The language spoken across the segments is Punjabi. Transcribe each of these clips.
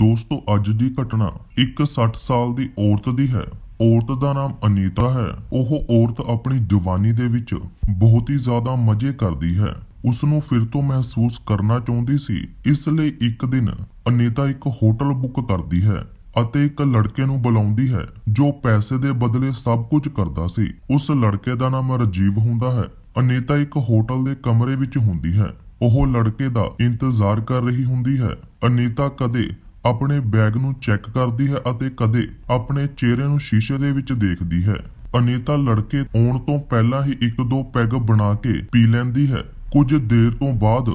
ਦੋਸਤੋ, ਅੱਜ ਦੀ ਘਟਨਾ ਇੱਕ 60 ਸਾਲ ਦੀ ਔਰਤ ਦੀ ਹੈ। ਔਰਤ ਦਾ ਨਾਮ ਅਨੀਤਾ ਹੈ। ਉਹ ਔਰਤ ਆਪਣੀ ਜਵਾਨੀ ਦੇ ਵਿੱਚ ਬਹੁਤ ਹੀ ਜ਼ਿਆਦਾ ਮਜ਼ੇ ਕਰਦੀ ਹੈ। ਉਸ ਨੂੰ ਫਿਰ ਤੋਂ ਮਹਿਸੂਸ ਕਰਨਾ ਚਾਹੁੰਦੀ ਸੀ। ਇਸ ਲਈ ਇੱਕ ਦਿਨ ਅਨੀਤਾ ਇੱਕ ਹੋਟਲ ਬੁੱਕ ਕਰਦੀ ਹੈ ਅਤੇ ਇੱਕ ਲੜਕੇ ਨੂੰ ਬੁਲਾਉਂਦੀ ਹੈ, ਜੋ ਪੈਸੇ ਦੇ ਬਦਲੇ ਸਭ ਕੁਝ ਕਰਦਾ ਸੀ। ਉਸ ਲੜਕੇ ਦਾ ਨਾਮ ਰਾਜੀਵ ਹੁੰਦਾ ਹੈ। ਅਨੀਤਾ ਇੱਕ ਹੋਟਲ ਦੇ ਕਮਰੇ ਵਿੱਚ ਹੁੰਦੀ ਹੈ। ਉਹ ਲੜਕੇ ਦਾ ਇੰਤਜ਼ਾਰ ਕਰ ਰਹੀ ਹੁੰਦੀ ਹੈ। ਅਨੀਤਾ ਕਦੇ ਆਪਣੇ ਬੈਗ ਨੂੰ ਚੈੱਕ ਕਰਦੀ ਹੈ ਅਤੇ ਕਦੇ ਆਪਣੇ ਚਿਹਰੇ ਨੂੰ ਸ਼ੀਸ਼ੇ ਦੇ ਵਿੱਚ ਦੇਖਦੀ ਹੈ। ਅਨੀਤਾ ਲੜਕੇ ਆਉਣ ਤੋਂ ਪਹਿਲਾਂ ਹੀ ਇੱਕ ਦੋ ਪੈਗ ਬਣਾ ਕੇ ਪੀ ਲੈਂਦੀ ਹੈ। ਕੁਝ ਦੇਰ ਤੋਂ ਬਾਅਦ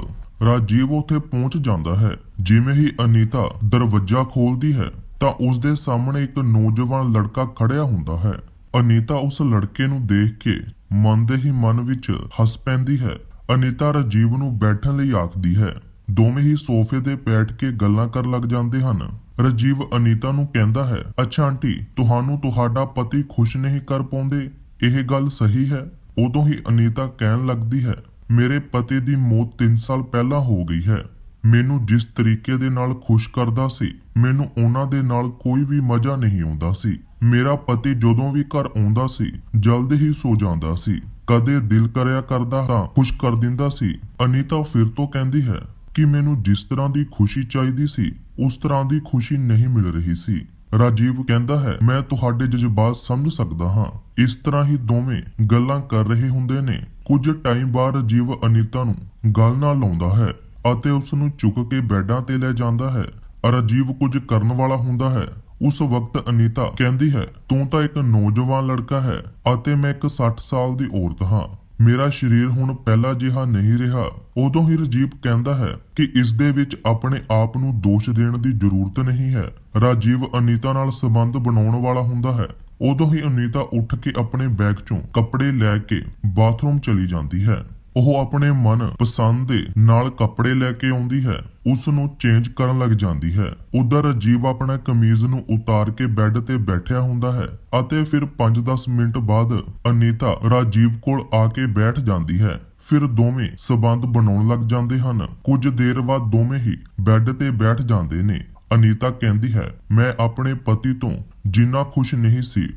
ਰਾਜੀਵ ਉੱਥੇ ਪਹੁੰਚ ਜਾਂਦਾ ਹੈ। ਜਿਵੇਂ ਹੀ ਅਨੀਤਾ ਦਰਵਾਜ਼ਾ ਖੋਲਦੀ ਹੈ, ਤਾਂ ਉਸ ਦੇ ਸਾਹਮਣੇ ਇੱਕ ਨੌਜਵਾਨ ਲੜਕਾ ਖੜਿਆ ਹੁੰਦਾ ਹੈ। ਅਨੀਤਾ ਉਸ ਲੜਕੇ ਨੂੰ ਦੇਖ ਕੇ ਮਨ ਦੇ ਹੀ ਮਨ ਵਿੱਚ ਹੱਸ ਪੈਂਦੀ ਹੈ। ਅਨੀਤਾ ਰਾਜੀਵ ਨੂੰ ਬੈਠਣ ਲਈ ਆਖਦੀ ਹੈ ਦੋਵੇਂ ਹੀ ਸੋਫੇ ਤੇ ਬੈਠ ਕੇ ਗੱਲਾਂ ਕਰਨ ਲੱਗ ਜਾਂਦੇ ਹਨ। ਰਾਜੀਵ ਅਨੀਤਾ ਨੂੰ ਕਹਿੰਦਾ ਹੈ, ਅੱਛਾ ਆਂਟੀ, ਤੁਹਾਨੂੰ ਤੁਹਾਡਾ ਪਤੀ ਖੁਸ਼ ਨਹੀਂ ਕਰ ਪਾਉਂਦੇ। ਇਹ ਗੱਲ ਸਹੀ ਹੈ? ਉਦੋਂ ਹੀ ਅਨੀਤਾ ਕਹਿਣ ਲੱਗਦੀ ਹੈ, ਮੇਰੇ ਪਤੀ ਦੀ ਮੌਤ 3 ਸਾਲ ਪਹਿਲਾਂ ਹੋ ਗਈ ਹੈ। ਮੈਨੂੰ ਜਿਸ ਤਰੀਕੇ ਦੇ ਨਾਲ ਖੁਸ਼ ਕਰਦਾ ਸੀ, ਮੈਨੂੰ ਉਹਨਾਂ ਦੇ ਨਾਲ ਕੋਈ ਵੀ ਮਜ਼ਾ ਨਹੀਂ ਆਉਂਦਾ ਸੀ। ਮੇਰਾ ਪਤੀ ਜਦੋਂ ਵੀ ਘਰ ਆਉਂਦਾ ਸੀ, ਜਲਦ ਹੀ ਸੋ ਜਾਂਦਾ ਸੀ। ਕਦੇ ਦਿਲ ਕਰਿਆ ਕਰਦਾ ਹਾਂ ਖੁਸ਼ ਕਰ ਦਿੰਦਾ ਸੀ। ਅਨੀਤਾ ਫਿਰ ਤੋਂ ਕਹਿੰਦੀ ਹੈ ਕਿ ਮੈਨੂੰ ਜਿਸ ਤਰ੍ਹਾਂ ਦੀ ਖੁਸ਼ੀ ਚਾਹੀਦੀ ਸੀ, ਉਸ ਤਰ੍ਹਾਂ ਦੀ ਖੁਸ਼ੀ ਨਹੀਂ ਮਿਲ ਰਹੀ ਸੀ। ਰਾਜੀਵ ਕਹਿੰਦਾ ਹੈ, ਮੈਂ ਤੁਹਾਡੇ ਜਜ਼ਬਾਤ ਸਮਝ ਸਕਦਾ ਹਾਂ। ਇਸ ਤਰ੍ਹਾਂ ਹੀ ਦੋਵੇਂ ਗੱਲਾਂ ਕਰ ਰਹੇ ਹੁੰਦੇ ਨੇ। ਕੁਝ ਟਾਈਮ ਬਾਅਦ ਰਾਜੀਵ ਅਨੀਤਾ ਨੂੰ ਗੱਲ ਨਾਲ ਲਾਉਂਦਾ ਹੈ ਅਤੇ ਉਸ ਨੂੰ ਚੁੱਕ ਕੇ ਬੈੱਡਾਂ ਤੇ ਲੈ ਜਾਂਦਾ ਹੈ। ਰਾਜੀਵ ਕੁਝ ਕਰਨ ਵਾਲਾ ਹੁੰਦਾ ਹੈ। ਉਸ ਵਕਤ ਅਨੀਤਾ ਕਹਿੰਦੀ ਹੈ, ਤੂੰ ਤਾਂ ਇੱਕ ਨੌਜਵਾਨ ਲੜਕਾ ਹੈ ਅਤੇ ਮੈਂ ਇੱਕ 60 ਸਾਲ ਦੀ ਔਰਤ ਹਾਂ। ਮੇਰਾ ਸਰੀਰ ਹੁਣ ਪਹਿਲਾ ਜਿਹਾ ਨਹੀਂ ਰਿਹਾ। ਉਦੋਂ ਹੀ ਰਾਜੀਵ ਕਹਿੰਦਾ ਹੈ ਕਿ ਇਸ ਦੇ ਵਿੱਚ ਆਪਣੇ ਆਪ ਨੂੰ ਦੋਸ਼ ਦੇਣ ਦੀ ਜ਼ਰੂਰਤ ਨਹੀਂ ਹੈ। ਰਾਜੀਵ ਅਨੀਤਾ ਨਾਲ ਸੰਬੰਧ ਬਣਾਉਣ ਵਾਲਾ ਹੁੰਦਾ ਹੈ। ਉਦੋਂ ਹੀ ਅਨੀਤਾ ਉੱਠ ਕੇ ਆਪਣੇ ਬੈਗ ਚੋਂ ਕੱਪੜੇ ਲੈ ਕੇ ਬਾਥਰੂਮ ਚਲੀ ਜਾਂਦੀ ਹੈ। ਉਹ ਆਪਣੇ ਮਨ ਪਸੰਦ ਦੇ ਨਾਲ ਕੱਪੜੇ ਲੈ ਕੇ ਆਉਂਦੀ ਹੈ ਉਸ ਨੂੰ ਚੇਂਜ ਕਰਨ ਲੱਗ ਜਾਂਦੀ ਹੈ। ਉਧਰ ਰਾਜੀਵ ਆਪਣਾ ਕਮੀਜ਼ ਨੂੰ ਉਤਾਰ ਕੇ ਬੈੱਡ ਤੇ ਬੈਠਿਆ ਹੁੰਦਾ ਹੈ ਅਤੇ ਫਿਰ 5-10 ਮਿੰਟ ਬਾਅਦ ਅਨੀਤਾ ਰਾਜੀਵ ਕੋਲ ਆ ਕੇ ਬੈਠ ਜਾਂਦੀ ਹੈ। ਫਿਰ ਦੋਵੇਂ ਸਬੰਧ ਬਣਾਉਣ ਲੱਗ ਜਾਂਦੇ ਹਨ। ਕੁਝ ਦੇਰ ਬਾਅਦ ਦੋਵੇਂ ਹੀ ਬੈੱਡ ਤੇ ਬੈਠ ਜਾਂਦੇ ਨੇ। ਅਨੀਤਾ ਕਹਿੰਦੀ ਹੈ, ਮੈਂ ਆਪਣੇ ਪਤੀ ਤੋਂ ਜਿੰਨਾ ਖੁਸ਼ ਨਹੀਂ ਸੀ,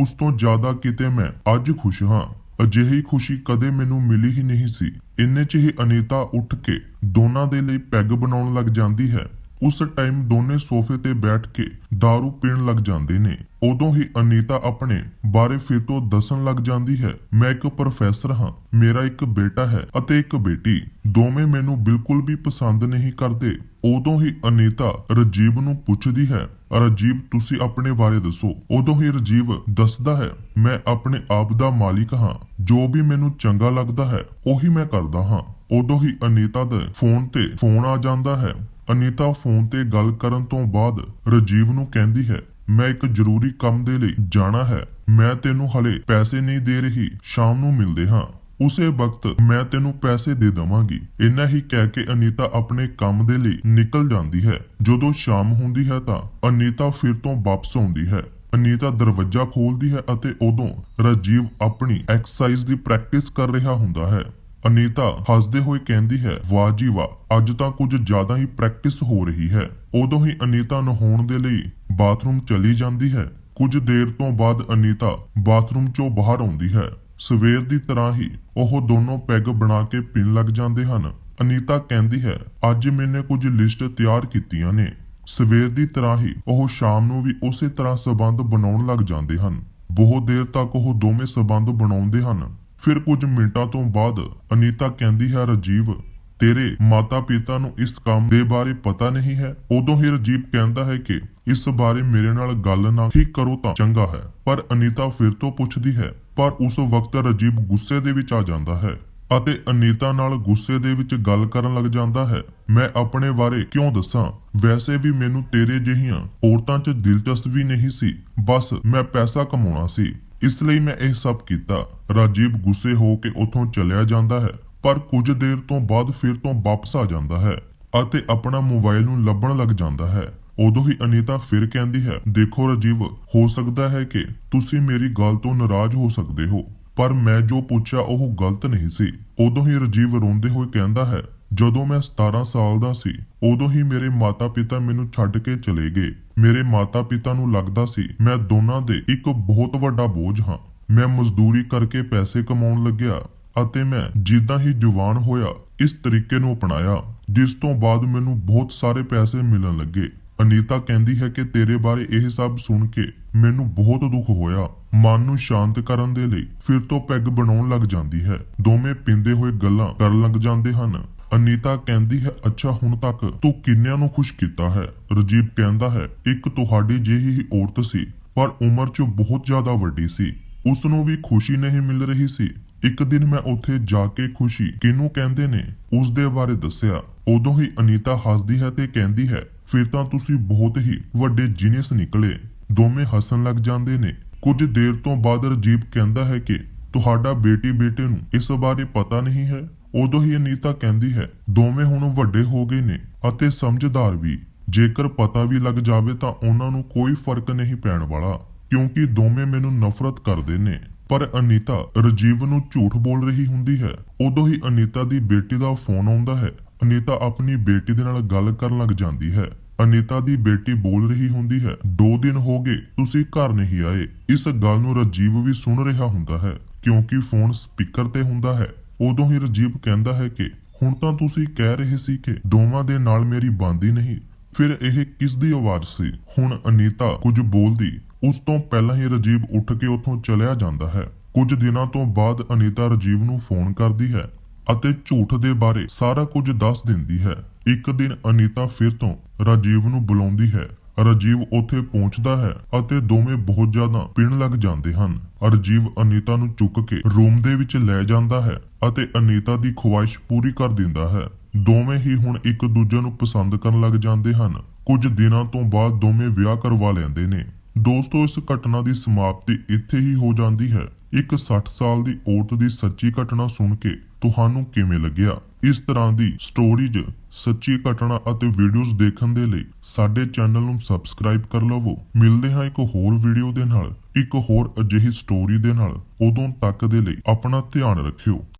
ਉਸ ਤੋਂ ਜ਼ਿਆਦਾ ਕਿਤੇ ਮੈਂ ਅੱਜ ਖੁਸ਼ ਹਾਂ। ਅਜਿਹੀ ਖੁਸ਼ੀ ਕਦੇ ਮੈਨੂੰ ਮਿਲੀ ਹੀ ਨਹੀਂ ਸੀ। ਇੰਨੇ 'ਚ ਹੀ ਅਨੀਤਾ ਉੱਠ ਕੇ ਦੋਨਾਂ ਦੇ ਲਈ ਪੈਗ ਬਣਾਉਣ ਲੱਗ ਜਾਂਦੀ ਹੈ। ਉਸ ਟਾਈਮ ਦੋਨੇ ਸੋਫੇ ਤੇ ਬੈਠ ਕੇ दारू ਪੀਣ ਲੱਗ ਜਾਂਦੇ ਨੇ। ਉਦੋਂ ਹੀ ਅਨੀਤਾ ਆਪਣੇ ਬਾਰੇ ਫਿਰ ਤੋਂ ਦੱਸਣ ਲੱਗ ਜਾਂਦੀ ਹੈ, ਮੈਂ ਇੱਕ ਪ੍ਰੋਫੈਸਰ ਹਾਂ, ਮੇਰਾ ਇੱਕ ਬੇਟਾ ਹੈ ਅਤੇ ਇੱਕ ਬੇਟੀ। ਦੋਵੇਂ ਮੈਨੂੰ ਬਿਲਕੁਲ ਵੀ ਪਸੰਦ ਨਹੀਂ ਕਰਦੇ। ਉਦੋਂ ਹੀ ਅਨੀਤਾ ਰਜੀਵ ਨੂੰ ਪੁੱਛਦੀ ਹੈ, ਰਜੀਵ, ਤੁਸੀਂ ਆਪਣੇ ਬਾਰੇ ਦੱਸੋ। ਉਦੋਂ ਹੀ ਰਜੀਵ ਦੱਸਦਾ ਹੈ, ਮੈਂ ਆਪਣੇ ਆਪ ਦਾ ਮਾਲਿਕ ਹਾਂ। ਜੋ ਵੀ ਮੈਨੂੰ ਚੰਗਾ ਲੱਗਦਾ ਹੈ, ਉਹੀ ਮੈਂ ਕਰਦਾ ਹਾਂ। ਉਦੋਂ ਹੀ ਅਨੀਤਾ ਦੇ ਫੋਨ ਤੇ ਫੋਨ ਆ ਜਾਂਦਾ ਹੈ। ਅਨੀਤਾ ਫੋਨ ਤੇ ਗੱਲ ਕਰਨ ਤੋਂ ਬਾਅਦ ਰਜੀਵ ਨੂੰ ਕਹਿੰਦੀ ਹੈ, ਮੈਂ ਇੱਕ ਜ਼ਰੂਰੀ ਕੰਮ ਦੇ ਲਈ ਜਾਣਾ ਹੈ। ਮੈਂ ਤੈਨੂੰ ਹਲੇ ਪੈਸੇ ਨਹੀਂ ਦੇ ਰਹੀ। ਸ਼ਾਮ ਨੂੰ ਮਿਲਦੇ ਹਾਂ। ਉਸੇ ਵਕਤ ਮੈਂ ਤੈਨੂੰ ਪੈਸੇ ਦੇ ਦਵਾਂਗੀ। ਇੰਨਾ ਹੀ ਕਹਿ ਕੇ ਅਨੀਤਾ ਆਪਣੇ ਕੰਮ ਦੇ ਲਈ ਨਿਕਲ ਜਾਂਦੀ ਹੈ। ਜਦੋਂ ਸ਼ਾਮ ਹੁੰਦੀ ਹੈ ਤਾਂ ਅਨੀਤਾ ਫਿਰ ਤੋਂ ਵਾਪਸ ਆਉਂਦੀ ਹੈ। ਅਨੀਤਾ ਦਰਵਾਜ਼ਾ ਖੋਲਦੀ ਹੈ ਅਤੇ ਉਦੋਂ ਰਾਜੀਵ ਆਪਣੀ ਐਕਸਰਸਾਈਜ਼ ਦੀ ਪ੍ਰੈਕਟਿਸ ਕਰ ਰਿਹਾ ਹੁੰਦਾ ਹੈ। ਅਨੀਤਾ ਹੱਸਦੇ ਹੋਏ ਕਹਿੰਦੀ ਹੈ, ਵਾਹ ਜੀ ਵਾਹ, ਅੱਜ ਤਾਂ ਕੁਝ ਜ਼ਿਆਦਾ ਹੀ ਪ੍ਰੈਕਟਿਸ ਹੋ ਰਹੀ ਹੈ। ਉਦੋਂ ਹੀ ਅਨੀਤਾ ਨਹਾਉਣ ਦੇ ਲਈ ਬਾਥਰੂਮ ਚਲੀ ਜਾਂਦੀ ਹੈ। ਕੁਝ ਦੇਰ ਤੋਂ ਬਾਅਦ ਅਨੀਤਾ ਬਾਥਰੂਮ ਚੋਂ ਬਾਹਰ ਆਉਂਦੀ ਹੈ। ਸਵੇਰ ਦੀ ਤਰ੍ਹਾਂ ਹੀ ਉਹ ਦੋਨੋਂ ਪੈਗ ਬਣਾ ਕੇ ਪੀਣ ਲੱਗ ਜਾਂਦੇ ਹਨ। ਅਨੀਤਾ ਕਹਿੰਦੀ ਹੈ, ਅੱਜ ਮੈਨੇ ਕੁਝ ਲਿਸਟ ਤਿਆਰ ਕੀਤੀਆਂ ਨੇ। ਸਵੇਰ ਦੀ ਤਰ੍ਹਾਂ ਹੀ ਉਹ ਸ਼ਾਮ ਨੂੰ ਵੀ ਉਸੇ ਤਰ੍ਹਾਂ ਸਬੰਧ ਬਣਾਉਣ ਲੱਗ ਜਾਂਦੇ ਹਨ। ਬਹੁਤ ਦੇਰ ਤੱਕ ਉਹ ਦੋਵੇਂ ਸਬੰਧ ਬਣਾਉਂਦੇ ਹਨ। ਫਿਰ ਕੁਝ ਮਿੰਟਾਂ ਤੋਂ ਬਾਅਦ ਅਨੀਤਾ ਕਹਿੰਦੀ ਹੈ, ਰਾਜੀਵ, ਤੇਰੇ ਮਾਤਾ-ਪਿਤਾ ਨੂੰ ਇਸ ਕੰਮ ਦੇ ਬਾਰੇ ਪਤਾ ਨਹੀਂ ਹੈ। ਉਦੋਂ ਹੀ ਰਾਜੀਵ ਕਹਿੰਦਾ ਹੈ ਕਿ ਇਸ ਬਾਰੇ ਮੇਰੇ ਨਾਲ ਗੱਲ ਨਾ ਠੀਕ ਕਰੋ ਤਾਂ ਚੰਗਾ ਹੈ। ਪਰ ਅਨੀਤਾ ਫਿਰ ਤੋਂ ਪੁੱਛਦੀ ਹੈ ਪਰ ਉਸ ਵਕਤ ਰਾਜੀਵ ਗੁੱਸੇ ਦੇ ਵਿੱਚ ਆ ਜਾਂਦਾ ਹੈ ਅਤੇ ਅਨੀਤਾ ਨਾਲ ਗੁੱਸੇ ਦੇ ਵਿੱਚ ਗੱਲ ਕਰਨ ਲੱਗ ਜਾਂਦਾ ਹੈ। ਮੈਂ ਆਪਣੇ ਬਾਰੇ ਕਿਉਂ ਦੱਸਾਂ? ਵੈਸੇ ਵੀ ਮੈਨੂੰ ਤੇਰੇ ਜਿਹੀਆਂ ਔਰਤਾਂ 'ਚ ਦਿਲਚਸਪੀ ਨਹੀਂ ਸੀ। ਬਸ ਮੈਂ ਪੈਸਾ ਕਮਾਉਣਾ ਸੀ। ਇਸ ਲਈ ਮੈਂ ਇਹ ਸਭ ਕੀਤਾ। ਰਾਜੀਵ ਗੁੱਸੇ ਹੋ ਕੇ ਉੱਥੋਂ ਚਲਿਆ ਜਾਂਦਾ ਹੈ। ਪਰ ਕੁਝ ਦੇਰ ਤੋਂ ਬਾਅਦ ਫਿਰ ਤੋਂ ਵਾਪਸ ਆ ਜਾਂਦਾ ਹੈ ਅਤੇ ਆਪਣਾ ਮੋਬਾਈਲ ਨੂੰ ਲੱਭਣ ਲੱਗ ਜਾਂਦਾ ਹੈ। ਉਦੋਂ ਹੀ ਅਨੀਤਾ ਫਿਰ ਕਹਿੰਦੀ ਹੈ, ਦੇਖੋ ਰਾਜੀਵ, ਹੋ ਸਕਦਾ ਹੈ ਕਿ ਤੁਸੀਂ ਮੇਰੀ ਗੱਲ ਤੋਂ ਨਾਰਾਜ਼ ਹੋ ਸਕਦੇ ਹੋ, ਪਰ ਮੈਂ ਜੋ ਪੁੱਛਿਆ ਉਹ ਗਲਤ ਨਹੀਂ ਸੀ। ਉਦੋਂ ਹੀ ਰਾਜੀਵ ਰੋਂਦੇ ਹੋਏ ਕਹਿੰਦਾ ਹੈ, ਜਦੋਂ ਮੈਂ 17 ਸਾਲ ਦਾ ਸੀ, ਉਦੋਂ ਹੀ ਮੇਰੇ ਮਾਤਾ-ਪਿਤਾ ਮੈਨੂੰ ਛੱਡ ਕੇ ਚਲੇ ਗਏ। ਮੇਰੇ ਮਾਤਾ-ਪਿਤਾ ਨੂੰ ਲੱਗਦਾ ਸੀ ਮੈਂ ਦੋਨਾਂ ਦੇ ਇੱਕ ਬਹੁਤ ਵੱਡਾ ਬੋਝ ਹਾਂ। ਮੈਂ ਮਜ਼ਦੂਰੀ ਕਰਕੇ ਪੈਸੇ ਕਮਾਉਣ ਲੱਗਿਆ ਅਤੇ ਮੈਂ ਜਿੱਦਾਂ ਹੀ ਜਵਾਨ ਹੋਇਆ, ਇਸ ਤਰੀਕੇ ਨੂੰ ਅਪਣਾਇਆ, ਜਿਸ ਤੋਂ ਬਾਅਦ ਮੈਨੂੰ ਬਹੁਤ ਸਾਰੇ ਪੈਸੇ ਮਿਲਣ ਲੱਗੇ। ਅਨੀਤਾ ਕਹਿੰਦੀ ਹੈ ਕਿ ਤੇਰੇ ਬਾਰੇ ਇਹ ਸਭ ਸੁਣ ਕੇ ਮੈਨੂੰ ਬਹੁਤ ਦੁੱਖ ਹੋਇਆ। ਮਨ ਨੂੰ ਸ਼ਾਂਤ ਕਰਨ ਦੇ ਲਈ ਫਿਰ ਤੋਂ ਪੈਗ ਬਣਾਉਣ ਲੱਗ ਜਾਂਦੀ ਹੈ। ਦੋਵੇਂ ਪਿੰਦੇ ਹੋਏ ਗੱਲਾਂ ਕਰਨ ਲੱਗ ਜਾਂਦੇ ਹਨ। ਅਨੀਤਾ ਕਹਿੰਦੀ ਹੈ, ਅੱਛਾ, ਹੁਣ ਤੱਕ ਤੂੰ ਕਿੰਨਿਆਂ ਨੂੰ ਖੁਸ਼ ਕੀਤਾ ਹੈ? ਰਜੀਵ ਕਹਿੰਦਾ ਹੈ, ਇੱਕ ਤੁਹਾਡੀ ਜਿਹੀ ਹੀ ਔਰਤ ਸੀ, ਪਰ ਉਮਰ 'ਚ ਬਹੁਤ ਜ਼ਿਆਦਾ ਵੱਡੀ ਸੀ। ਉਸ ਨੂੰ ਵੀ ਖੁਸ਼ੀ ਨਹੀਂ ਮਿਲ ਰਹੀ ਸੀ। ਇੱਕ ਦਿਨ ਮੈਂ ਉੱਥੇ ਜਾ ਕੇ ਖੁਸ਼ੀ ਕਿਹਨੂੰ ਕਹਿੰਦੇ ਨੇ, ਉਸ ਦੇ ਬਾਰੇ ਦੱਸਿਆ। ਉਦੋਂ ਹੀ ਅਨੀਤਾ ਹੱਸਦੀ ਹੈ ਤੇ ਕਹਿੰਦੀ ਹੈ ਫਿਰ ਤਾਂ ਤੁਸੀਂ ਬਹੁਤ ਹੀ ਵੱਡੇ ਜੀਨੀਅਸ ਨਿਕਲੇ। ਦੋਵੇਂ ਹੱਸਣ ਲੱਗ ਜਾਂਦੇ ਨੇ। ਕੁਝ ਦੇਰ ਤੋਂ ਬਾਅਦ ਰਜੀਵ ਕਹਿੰਦਾ ਹੈ ਕਿ ਤੁਹਾਡਾ ਬੇਟੀ ਬੇਟੇ ਨੂੰ ਇਸ ਬਾਰੇ ਪਤਾ ਨਹੀਂ ਹੈ। ਉਦੋਂ ਹੀ ਅਨੀਤਾ ਕਹਿੰਦੀ ਹੈ, ਦੋਵੇਂ ਹੁਣ ਵੱਡੇ ਹੋ ਗਏ ਨੇ ਅਤੇ ਸਮਝਦਾਰ ਵੀ। ਜੇਕਰ ਪਤਾ ਵੀ ਲੱਗ ਜਾਵੇ ਤਾਂ ਉਹਨਾਂ ਨੂੰ ਕੋਈ ਫ਼ਰਕ ਨਹੀਂ ਪੈਣ ਵਾਲਾ, ਕਿਉਂਕਿ ਦੋਵੇਂ ਮੈਨੂੰ ਨਫ਼ਰਤ ਕਰਦੇ ਨੇ। ਪਰ ਅਨੀਤਾ ਰਜੀਵ ਨੂੰ ਝੂਠ ਬੋਲ ਰਹੀ ਹੁੰਦੀ ਹੈ। ਉਦੋਂ ਹੀ ਅਨੀਤਾ ਦੀ ਬੇਟੀ ਦਾ ਫੋਨ ਆਉਂਦਾ ਹੈ। ਅਨੀਤਾ ਆਪਣੀ ਬੇਟੀ ਦੇ ਨਾਲ ਗੱਲ ਕਰਨ ਲੱਗ ਜਾਂਦੀ ਹੈ। ਅਨੀਤਾ ਦੀ ਬੇਟੀ ਬੋਲ ਰਹੀ ਹੁੰਦੀ ਹੈ, ਦੋ ਦਿਨ ਹੋ ਗਏ, ਤੁਸੀਂ ਘਰ ਨਹੀਂ ਆਏ। ਇਸ ਗੱਲ ਨੂੰ ਰਜੀਵ ਵੀ ਸੁਣ ਰਿਹਾ ਹੁੰਦਾ ਹੈ, ਕਿਉਂਕਿ ਫੋਨ ਸਪੀਕਰ ਤੇ ਹੁੰਦਾ ਹੈ। ਉਦੋਂ ਹੀ ਰਜੀਵ ਕਹਿੰਦਾ ਹੈ ਕਿ, ਹੁਣ ਤਾਂ ਤੁਸੀਂ ਕਹਿ ਰਹੇ ਸੀ ਕਿ ਦੋਵਾਂ ਦੇ ਨਾਲ ਮੇਰੀ ਬਾਂਦੀ ਨਹੀਂ। ਫਿਰ ਇਹ ਕਿਸ ਦੀ ਆਵਾਜ਼ ਸੀ? ਹੁਣ ਅਨੀਤਾ ਕੁਝ ਬੋਲਦੀ, ਉਸ ਤੋਂ ਪਹਿਲਾਂ ਹੀ ਰਜੀਵ ਉੱਠ ਕੇ ਉੱਥੋਂ ਚਲਿਆ ਜਾਂਦਾ ਹੈ। ਕੁਝ ਦਿਨਾਂ ਤੋਂ ਬਾਅਦ ਅਨੀਤਾ ਰਜੀਵ ਨੂੰ ਫੋਨ ਕਰਦੀ ਹੈ ਅਤੇ ਝੂਠ ਦੇ ਬਾਰੇ ਸਾਰਾ ਕੁਝ ਦੱਸ ਦਿੰਦੀ ਹੈ। ਇੱਕ ਦਿਨ ਅਨੀਤਾ ਫਿਰ ਤੋਂ ਰਾਜੀਵ ਨੂੰ ਬੁਲਾਉਂਦੀ ਹੈ। ਰਾਜੀਵ ਉੱਥੇ ਪਹੁੰਚਦਾ ਹੈ ਅਤੇ ਦੋਵੇਂ ਬਹੁਤ ਜ਼ਿਆਦਾ ਪੀਣ ਲੱਗ ਜਾਂਦੇ ਹਨ। ਰਾਜੀਵ ਅਨੀਤਾ ਨੂੰ ਚੁੱਕ ਕੇ ਰੂਮ ਦੇ ਵਿੱਚ ਲੈ ਜਾਂਦਾ ਹੈ ਅਤੇ ਅਨੀਤਾ ਦੀ ਖੁਆਇਸ਼ ਪੂਰੀ ਕਰ ਦਿੰਦਾ ਹੈ। ਦੋਵੇਂ ਹੀ ਹੁਣ ਇੱਕ ਦੂਜੇ ਨੂੰ ਪਸੰਦ ਕਰਨ ਲੱਗ ਜਾਂਦੇ ਹਨ। ਕੁਝ ਦਿਨਾਂ ਤੋਂ ਬਾਅਦ ਦੋਵੇਂ ਵਿਆਹ ਕਰਵਾ ਲੈਂਦੇ ਨੇ। ਦੋਸਤੋ, ਇਸ ਘਟਨਾ ਦੀ ਸਮਾਪਤੀ ਇੱਥੇ ਹੀ ਹੋ ਜਾਂਦੀ ਹੈ। ਇੱਕ 60 ਸਾਲ ਦੀ ਔਰਤ ਦੀ ਸੱਚੀ ਘਟਨਾ ਸੁਣ ਕੇ ਤੁਹਾਨੂੰ ਕਿਵੇਂ ਲੱਗਿਆ? ਇਸ ਤਰ੍ਹਾਂ ਦੀ ਸਟੋਰੀਜ਼ ਸੱਚੀ ਘਟਨਾ ਅਤੇ ਵੀਡੀਓਜ਼ ਦੇਖਣ ਦੇ ਲਈ ਸਾਡੇ ਚੈਨਲ ਨੂੰ ਸਬਸਕ੍ਰਾਈਬ ਕਰ ਲਵੋ। ਮਿਲਦੇ ਹਾਂ ਇੱਕ ਹੋਰ ਵੀਡੀਓ ਦੇ ਨਾਲ, ਇੱਕ ਹੋਰ ਅਜਿਹੀ ਸਟੋਰੀ ਦੇ ਨਾਲ। ਉਦੋਂ ਤੱਕ ਦੇ ਲਈ ਆਪਣਾ ਧਿਆਨ ਰੱਖਿਓ।